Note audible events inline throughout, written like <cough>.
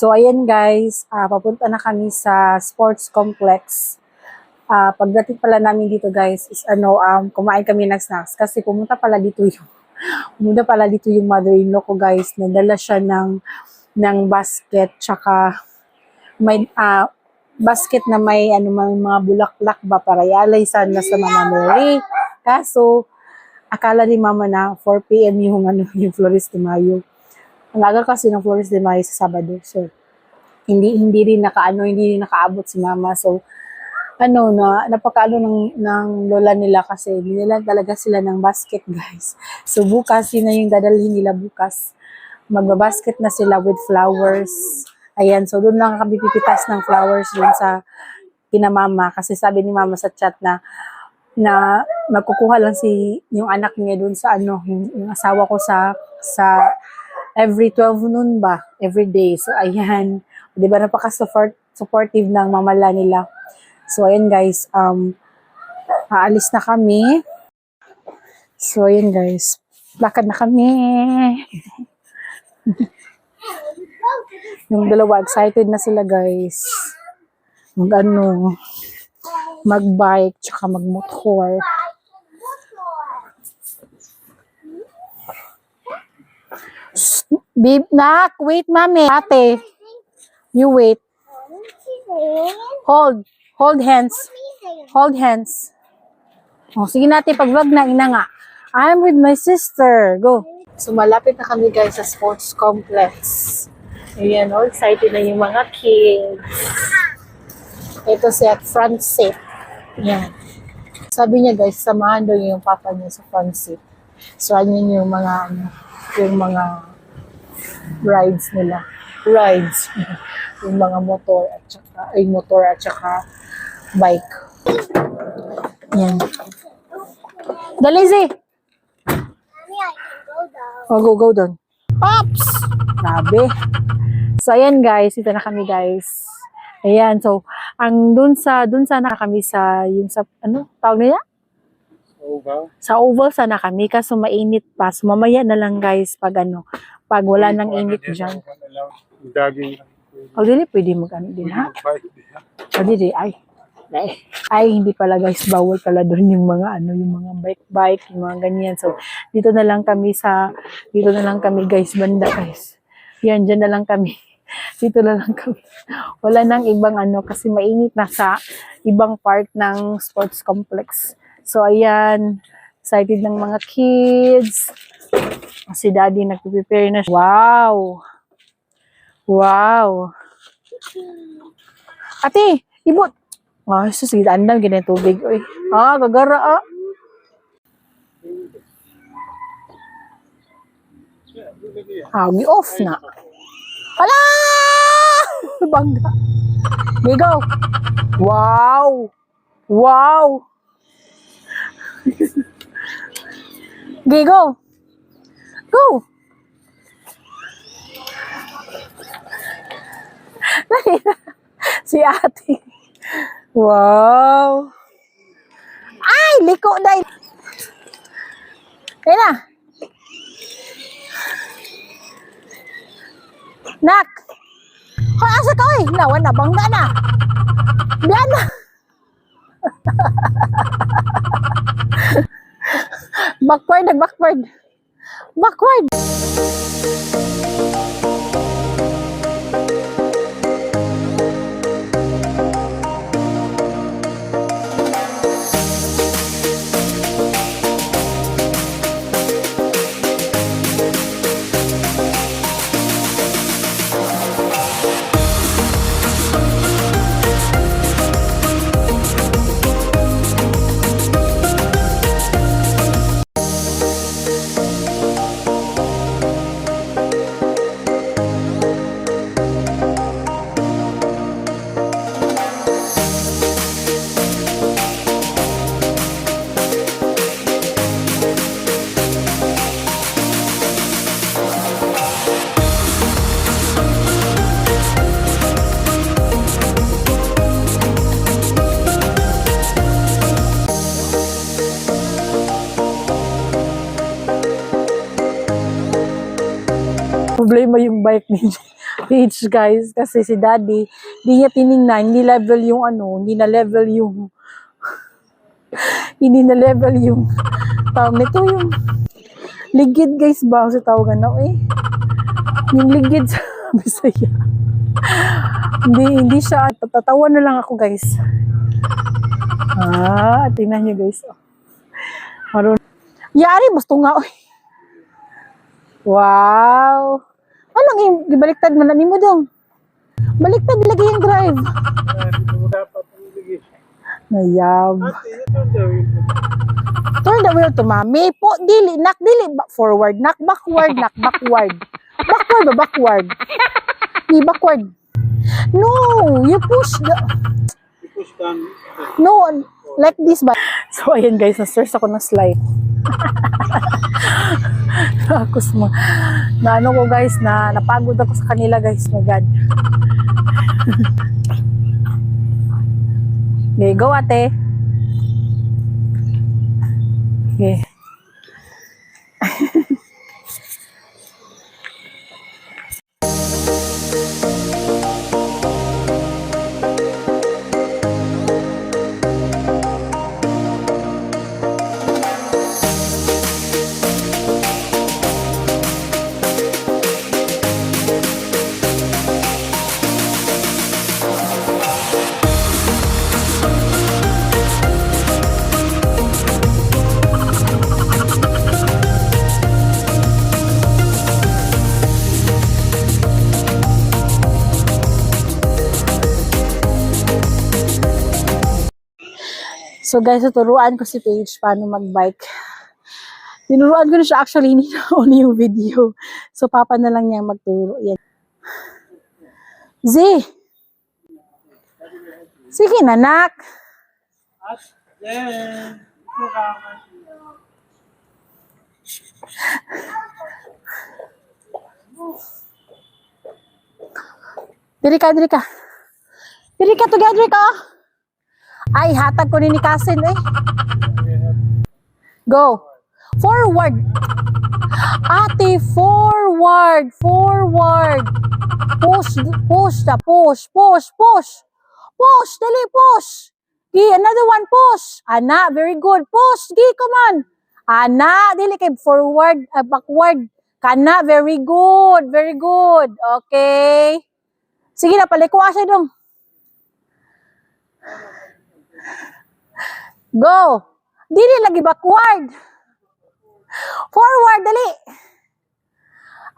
So, ayan guys, ah, papunta na kami sa sports complex. Ah, pagdating pala namin dito guys, is ano, um, kumain kami ng snacks. Kasi pumunta pala dito yung, <laughs> pumunta pala dito yung mother-in-law ko guys. Nadala siya ng, ng basket, tsaka may, ah, basket na may ano mga bulaklak ba para ialay sana sa Mama Mary. Kaso, akala ni Mama na 4 p.m. yung ano <laughs> yung Flores de Mayo. Ang aga kasi ng Flores de Mayo sa Sabado. So, hindi hindi rin nakaano, hindi rin nakaabot si Mama. So, ano na napakaano ng ng lola nila kasi nila talaga sila ng basket, guys. So, bukas yun na yung dadalhin nila bukas. Magbabasket na sila with flowers. Ayan, so doon lang kami pipitas ng flowers doon sa kina mama kasi sabi ni mama sa chat na na magkukuha lang si yung anak niya doon sa ano yung, yung asawa ko sa sa every 12 noon ba? Every day. So ayan. 'di ba napaka support supportive ng mamala nila. So ayan guys. Um aalis na kami. So ayan guys. Lakad na kami. <laughs> Yung dalawa excited na sila guys. Mag ano mag-bike tsaka mag-motor Babe, nak, wait, mami. Ate, you wait. Hold. Hold hands. Hold hands. Oh, sige natin, pag-vlog na, ina nga. I'm with my sister. Go. So, malapit na kami guys sa sports complex. Ayan, oh, excited na yung mga kids. Ito si at front seat. Yan. Sabi niya guys, samahan daw yung papa niya sa front seat. So, yun yung mga, ano, yung mga rides nila. Rides. yung mga motor at saka, ay motor at saka bike. Yan. Dali, Zay. Oh, go, go doon. Ops! Grabe. So, ayan guys. Ito na kami guys. Ayan. So, ang dun sa, dun sana kami sa, yung sa, ano, tawag nila? Oval. Sa oval sana kami. Kaso mainit pa. So, mamaya na lang guys pag ano, pag wala nang init dyan. Daging. O, dili, pwede mag ano din ha? O, dili, ay. Ay, ay, hindi pala guys, bawal pala doon yung mga ano, yung mga bike-bike, yung mga ganyan. So, dito na lang kami sa, dito na lang kami guys, banda guys. Yan, dyan na lang kami. <laughs> Dito na lang kami. Wala nang ibang ano, kasi mainit na sa ibang part ng sports complex. So, ayan, excited ng mga kids. Si daddy nagpe-prepare na. Wow! Wow! Ate, ibot! Ah, oh, sus, andam ganyan tubig. Uy. Ah, gagara ah. Ah, off na. Hala! <laughs> Bangga. Go. Wow! Wow! Okay, go. <laughs> Si ate. Wow. Ay, liko dahil. Kaya na. Nak. Hoy, asa ka oy? Nawan na, bangga na. <laughs> Biyan na. backward, backward. Backward. Problema yung bike ni <laughs> Paige, guys. Kasi si daddy, hindi niya tiningnan, hindi level yung ano, hindi na level yung, <laughs> hindi na level yung, tawag nito yung, ligid guys ba sa tawagan na eh. Yung ligid <laughs> sa Bisaya. hindi, hindi siya, tatawa na lang ako guys. Ah, tingnan niyo guys. Oh. Yari, gusto nga. Oy. Wow. Anong yung gibaliktad mo na ni mo dong? Baliktad lagi yung drive. Nayab. Turn the wheel to mami. Po, dili, nak, dili. Ba- forward, nak, backward, nak, backward. Backward ba, backward? Di, backward. No, you push the, I-push down. no, like this ba? So, ayan guys, na-stress ako ng slide. ako mo. Na ano ko guys, na napagod ako sa kanila guys, my God. okay, go ate. Okay. So guys, tuturuan ko si Paige paano mag-bike. Tinuruan ko na siya actually, hindi na <laughs> on yung video. So papa na lang niya magturo. Yan. Z! Sige na, nak. Diri ka, diri ka. Diri ka, together ka. Ay, hatag ko ni Kasin eh. Go. Forward. Ate, forward. Forward. Push, push na, push, push, push. Push, dali, push. Gi, another one, push. Ana, very good. Push, gi, come on. Ana, dili kay forward, uh, backward. Kana, very good, very good. Okay. Sige na, palikuha siya dong. Go. Dili lagi backward. Forward, dali.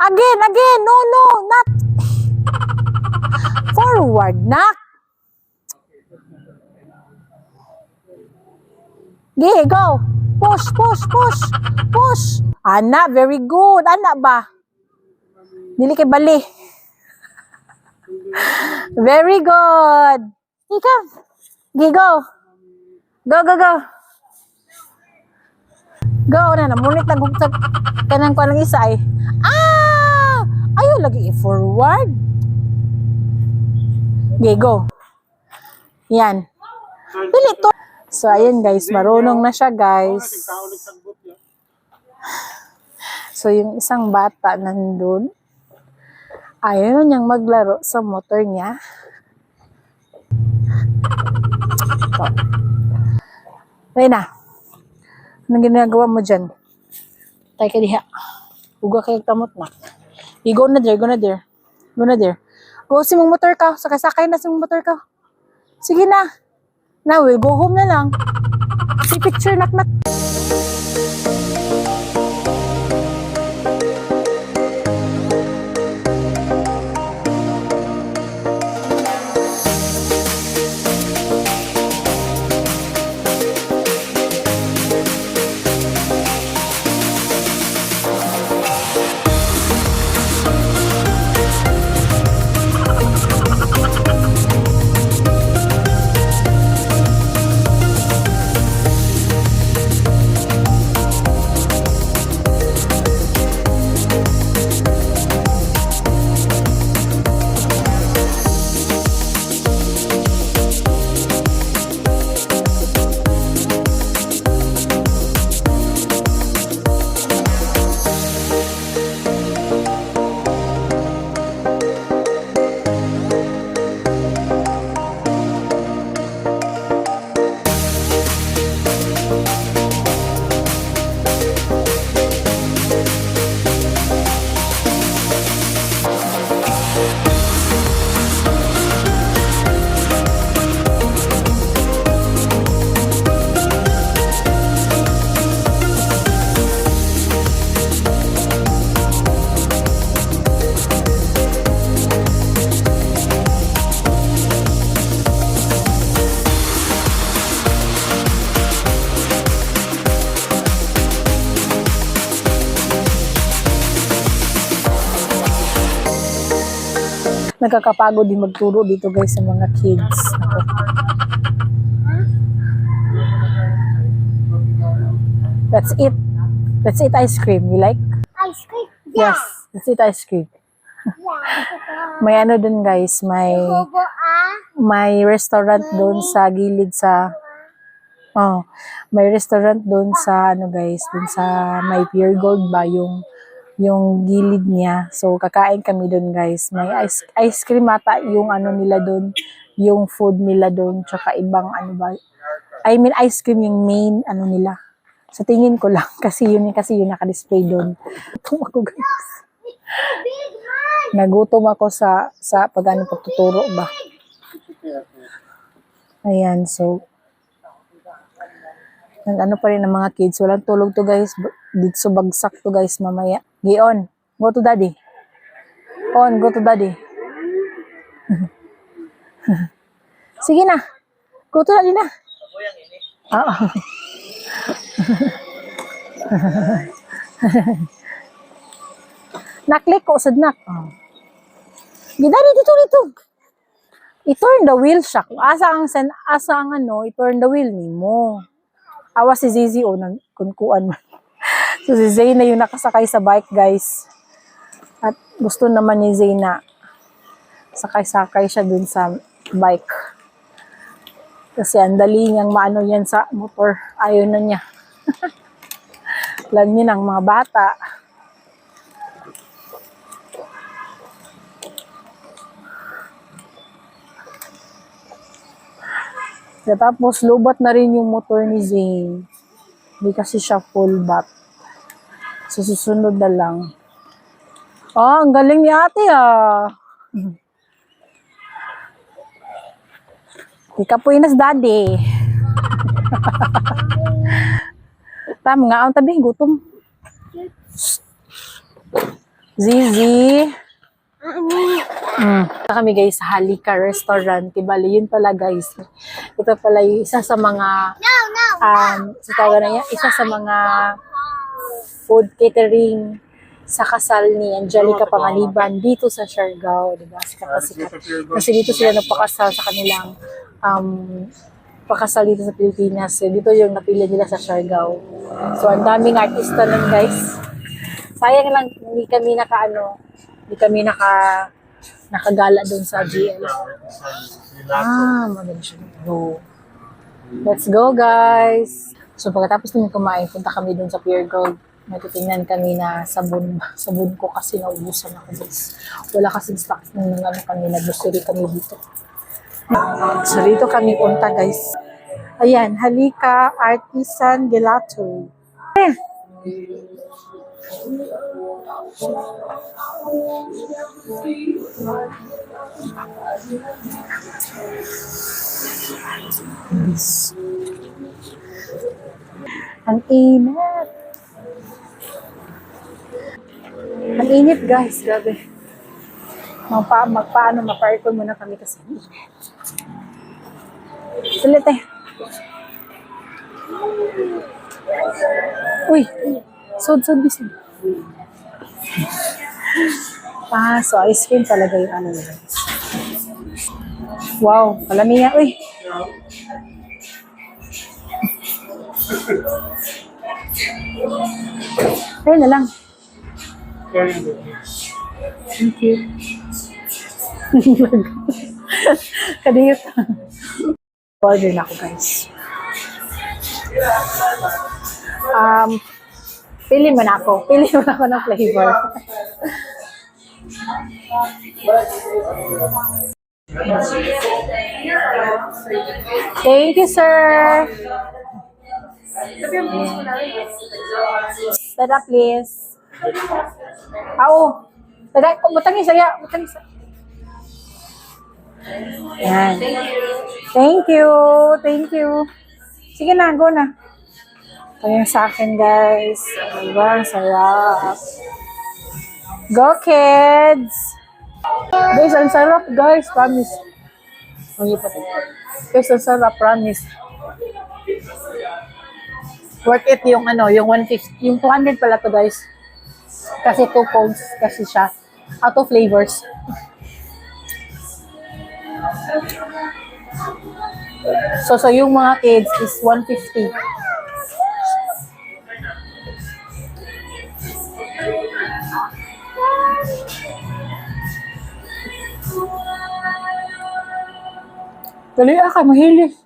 Again, again. No, no, not. Forward, nak. Gi, go. Push, push, push, push. Ana, very good. Ana ba? Dili kay bali. <laughs> Very good. Ika. Gi, go. Go, go, go. Na, na gugtag kanang ko lang isa ay. Ah! Ayaw lagi i-forward. Okay, go. Yan. Dili to. So, ayan guys, marunong na siya guys. So, yung isang bata nandun, ayaw niyang maglaro sa motor niya. Ito. Ayun na. Anong ginagawa mo dyan? Tay ka diha. Uga kayo tamot na. You go na there, go na there. Go na there. Go si mong motor ka. Sakay-sakay na si mong motor ka. Sige na. Now, we'll go home na lang. Si picture nak-nak. Nagkakapagod din magturo dito guys sa mga kids. Ako. Let's eat. Let's eat ice cream. You like? Ice cream. Yeah. Yes. Let's eat ice cream. Yeah. <laughs> May ano dun guys, may ah. may restaurant doon sa gilid sa Oh, may restaurant doon sa ano guys, doon sa may Pure Gold ba yung yung gilid niya. So kakain kami doon guys. May ice ice cream ata yung ano nila doon, yung food nila doon tsaka ibang ano ba. I mean ice cream yung main ano nila. Sa tingin ko lang <laughs> kasi yun kasi yun naka-display doon. Gutom ako guys. Nagutom ako sa sa pag ano pagtuturo ba. Ayan, so nag ano pa rin ang mga kids. Walang tulog to guys. Dito so bagsak to guys mamaya. Gion, go to daddy. On, go to daddy. <laughs> Sige na. Go to daddy na. Oo. <laughs> Naklik ko sad nak. Oh. Daddy dito dito. I-turn the wheel shock. Asa ang sen asa ang ano, i-turn the wheel nimo. Awa si Zizi o nang kunkuan man. <laughs> so si Zay na yung nakasakay sa bike, guys. At gusto naman ni Zay na sakay-sakay siya dun sa bike. Kasi ang dali niyang maano yan sa motor. Ayaw na niya. <laughs> Niyo ng mga bata. Tapos lubat na rin yung motor ni Zane. Hindi kasi siya full bat. So susunod na lang. Oh, ang galing ni ate ah. Di ka po inas daddy. <laughs> Tama nga, ang tabi, gutom. Zizi. Mm. Kami guys sa Halika Restaurant. Kibali, yun pala guys. Ito pala yung isa sa mga No, no. um, sa tawag na yan, isa sa mga food catering sa kasal ni Angelica Panganiban dito sa Siargao, di ba? Sikat na sikat. Kasi dito sila nagpakasal sa kanilang um, pakasal dito sa Pilipinas. Dito yung napili nila sa Siargao. So, ang daming artista nun, guys. Sayang lang, hindi kami naka, ano, hindi kami naka, nakagala doon sa GL. Ah, magaling siya. Go. Let's go, guys! So, pagkatapos namin kumain, punta kami dun sa Pure Gold. Natitingnan kami na sabon, sabon ko kasi naubusan ako, guys. Wala kasing stock nung ano kami, nag-grocery kami dito. So, dito kami punta, guys. Ayan, Halika Artisan Gelato. Yes. Ang init. Ang init guys, grabe. Magpa, magpaano, mapa-aircon muna kami kasi ang init. Sulit eh. Uy, sod, sod, bisin. Ah, so ice cream talaga yung ano nila. Wow, kalamihan. Uy, ayun na lang. Thank you. Kadiyot. Order na ako, guys. Um, pili mo na ako. Pili mo na ako ng flavor. Thank you, sir. Tada, please. Ao. Tada, butangin saya. Butangin saya. Yan. Thank you. Thank you. Sige na, go na. Ito yung sa akin, guys. Diba? Ang sarap. Go, kids! Guys, ang sarap, guys. Promise. Ang ipat. Guys, ang sarap. Promise. Worth it yung ano, yung 150, yung 200 pala to, guys. Kasi two cones kasi siya. Out of flavors. So, so yung mga kids is 150. Dali ah, ka, mahilig.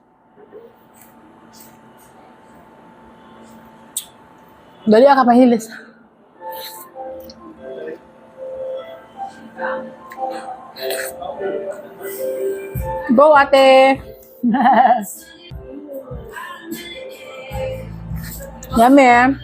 Dali ah, ka, mahilig. Go, ate! <laughs> Yummy eh.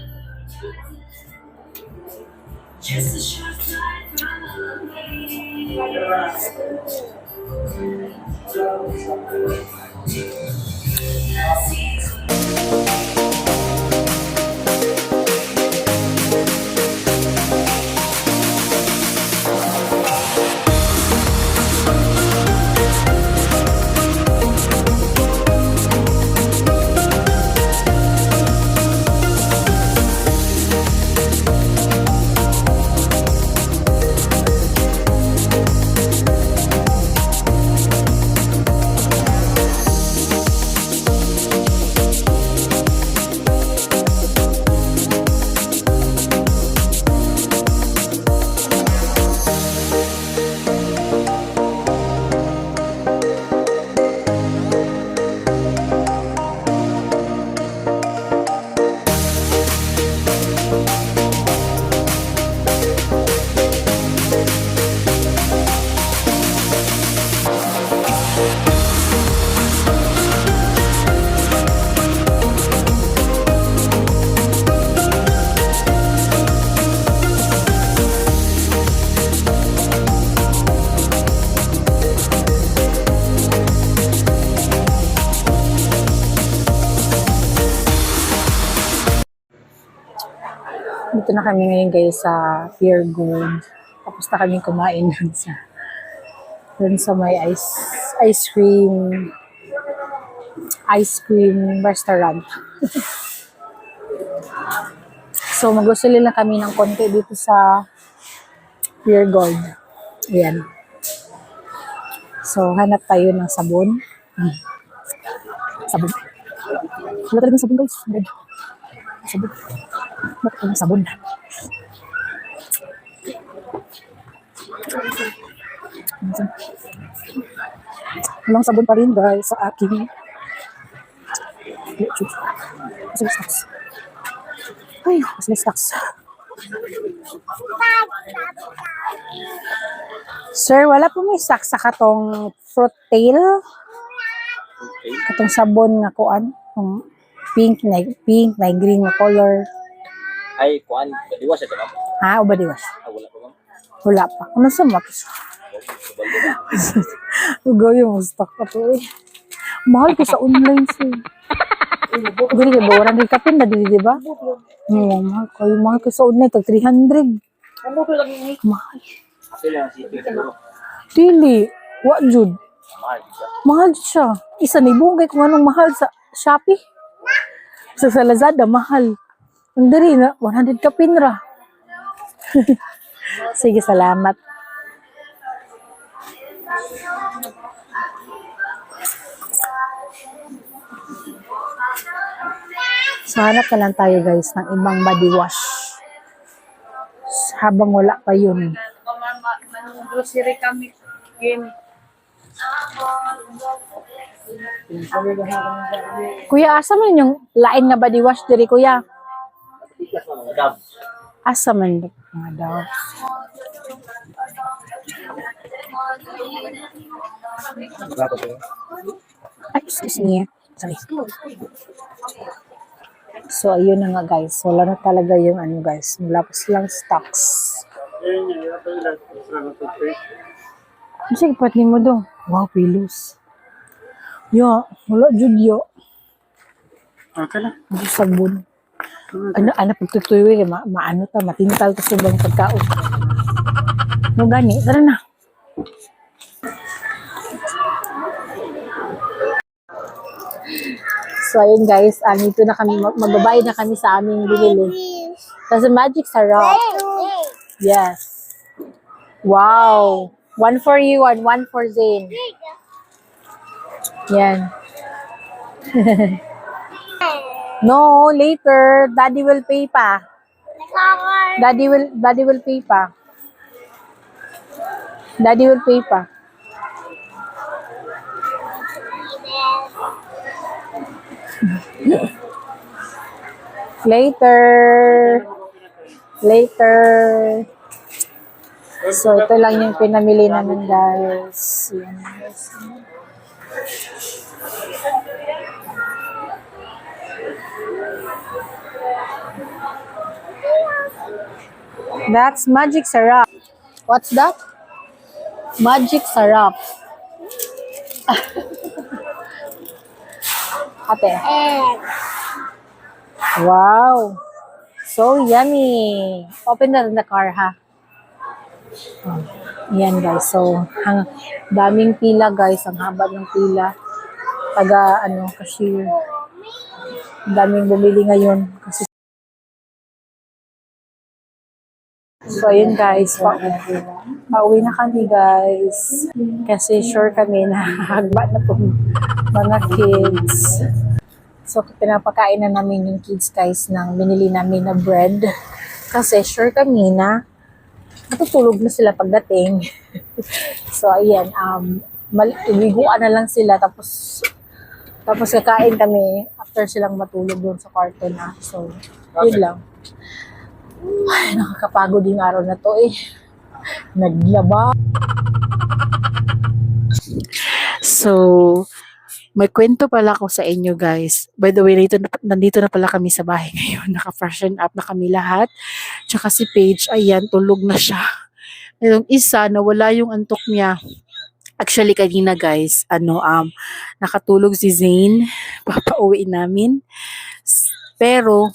Dito kami ngayon guys sa Pier Gold. Tapos na kami kumain dun sa dun sa may ice ice cream ice cream restaurant. <laughs> so magusili lang kami ng konti dito sa Pier Gold. Ayan. So hanap tayo ng sabon. Hmm. Sabon. Wala talagang sabon guys. Sabon. Sabon. Ba't ang sabon? Walang sabon pa rin guys sa aking Kasi stocks. Ay, kasi stocks. Sir, wala po may stocks sa katong fruit tail? Katong sabon nga kuan? Kung pink na pink na green na color. Ay, kuan, iwas ito ma'am. Ha, o ba di ba? Ah, wala pa ma'am. Wala pa. Ano sa maps? <laughs> Ugaw yung stock ka to eh. Mahal ko sa online sir. Dili kay ba? 100 ka pin na dili, di ba? Oo, mahal ko. Yung mahal ko sa online, tag 300. Ano to lagi ni? Mahal. Dili. Wa jud. Mahal siya. Mahal siya. Isa ni bungkay kung anong mahal sa Shopee. Sa, sa Lazada, mahal. Ang dali na, 100 ka pin ra. <laughs> Sige, salamat. So, hanap na lang tayo guys ng ibang body wash. Habang wala pa yun. grocery kami. Game. Kuya, asa man yung lain nga body wash diri kuya? Asa man mga daw? Ay, excuse me. Sorry. So, ayun na nga guys. Wala na talaga yung ano guys. Wala pa silang stocks. Sige, pati mo daw. Wow, pilos. Yo, wala jud yo. Okay lang. Di sabon. Ano, ano, pagtutuloy, ma, maano ta, matintal ta sa ibang pagkaon. No, gani, tara na. So, ayun guys, ah, dito na kami, mag- magbabayad na kami sa aming binili. Kasi magic sarap. Yes. Wow. One for you and one for Zane. Yan. <laughs> no, later. Daddy will pay pa. Daddy will, daddy will pay pa. Daddy will pay pa. <laughs> Later. Later. So, ito lang yung pinamili namin, guys. Yan. That's magic syrup. What's that? Magic syrup. <laughs> Ate. Egg. Wow. So yummy. Open na rin the car, ha? Oh, yan, guys. So, hang, daming pila, guys. Ang haba ng pila. Taga, ano, cashier. Daming bumili ngayon. Kasi So, ayun guys, pa pauwi na kami guys. Kasi sure kami na hagba na po mga kids. So, pinapakain na namin yung kids guys ng binili namin na bread. Kasi sure kami na matutulog na sila pagdating. <laughs> so, ayan, um, mal- liguan na lang sila tapos tapos kakain kami after silang matulog doon sa kwarto na. So, yun lang. Ay, nakakapagod yung araw na to eh. Naglaba. So, may kwento pala ako sa inyo guys. By the way, na, nandito na pala kami sa bahay <laughs> ngayon. Naka-freshen up na kami lahat. Tsaka si Paige, ayan, tulog na siya. <laughs> Yung isa, nawala yung antok niya. Actually, kanina guys, ano, um, nakatulog si Zane. <laughs> Papauwi namin. Pero,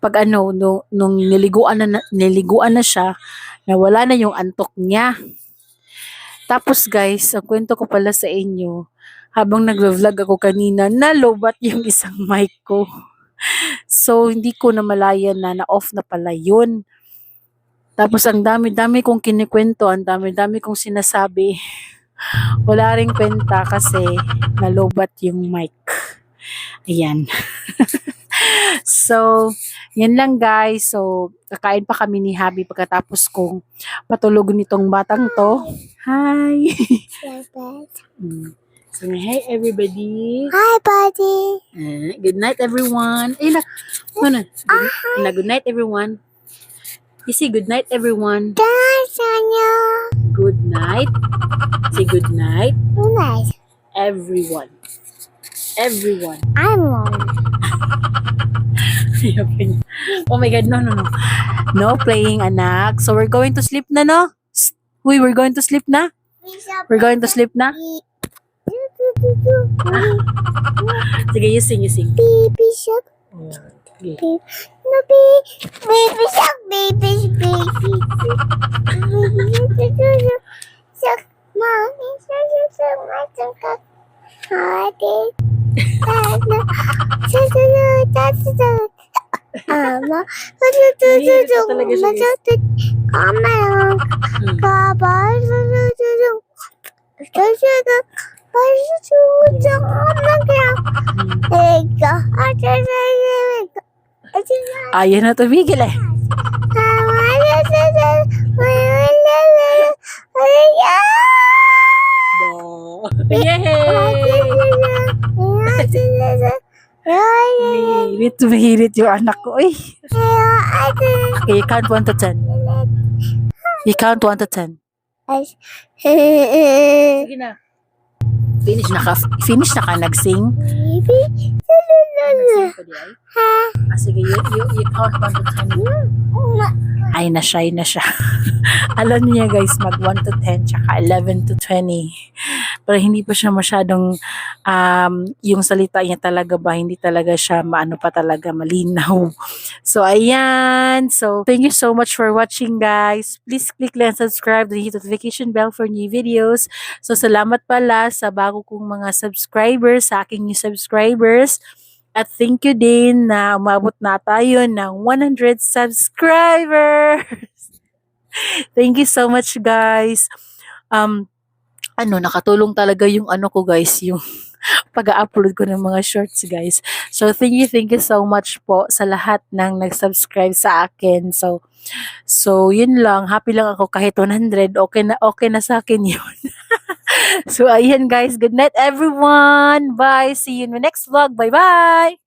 pag ano, nung, nung niliguan na- niliguan na siya, nawala na yung antok niya. Tapos guys, ang kwento ko pala sa inyo, habang nagvo-vlog ako kanina, nalobat <laughs> yung isang mic ko. So, hindi ko namalayan na na-off na pala yun. Tapos, ang dami-dami kong kinikwento, ang dami-dami kong sinasabi. Wala ring kwenta kasi nalobat yung mic. Ayan. <laughs> so, yan lang guys. So, kakain pa kami ni Habi pagkatapos kong patulog nitong batang to. Hi! <laughs> Mm. So, hey everybody. Hi, buddy. Uh, good night everyone. Ay, na, no, no. Good, na, good night everyone. You say good night everyone. Hi, Sonia. Good night. Say good night Nice. everyone. Everyone. <laughs> I'm one. oh my god, no, no, no. No playing, anak. So we're going to sleep na, no? Uy, we're going to sleep na? We're going to sleep na? Sige, you sing, you sing. Baby shark, Okay. no baby, baby shark, baby, baby. Baby shark, mommy shark, shark, my shark. Dada, dada, dada. Ama. Talaga siya, guys. Dada, Kamera. Hmm. Kabar. Dada, dada. Dada, dada. Dada, dada. Ayaw na tumigil eh. Yay! Mahirit, mahirit yung anak ko. Uy. Okay, you count 1 to 10. You count 1 to 10. Sige na. Finish na ka. Finish na ka nagsing. Nagsing pa di ay? Ah, sige, you, you, you count 1 to 10. Ay, na-shy na siya. <laughs> Alam niya guys, mag 1 to 10, tsaka 11 to 20. Pero hindi pa siya masyadong, um, yung salita niya talaga ba, hindi talaga siya maano pa talaga, malinaw. So, ayan. So, thank you so much for watching guys. Please click like and subscribe to hit notification bell for new videos. So, salamat pala sa bago kong mga subscribers, sa aking new subscribers. At thank you din na umabot na tayo ng 100 subscribers. <laughs> thank you so much guys. Um, ano, nakatulong talaga yung ano ko guys, yung <laughs> pag-upload ko ng mga shorts guys. So thank you, thank you so much po sa lahat ng nag-subscribe sa akin. So, so yun lang, happy lang ako kahit 100, okay na okay na sa akin yun. <laughs> so, ayan guys. Good night everyone. Bye. See you in the next vlog. Bye-bye.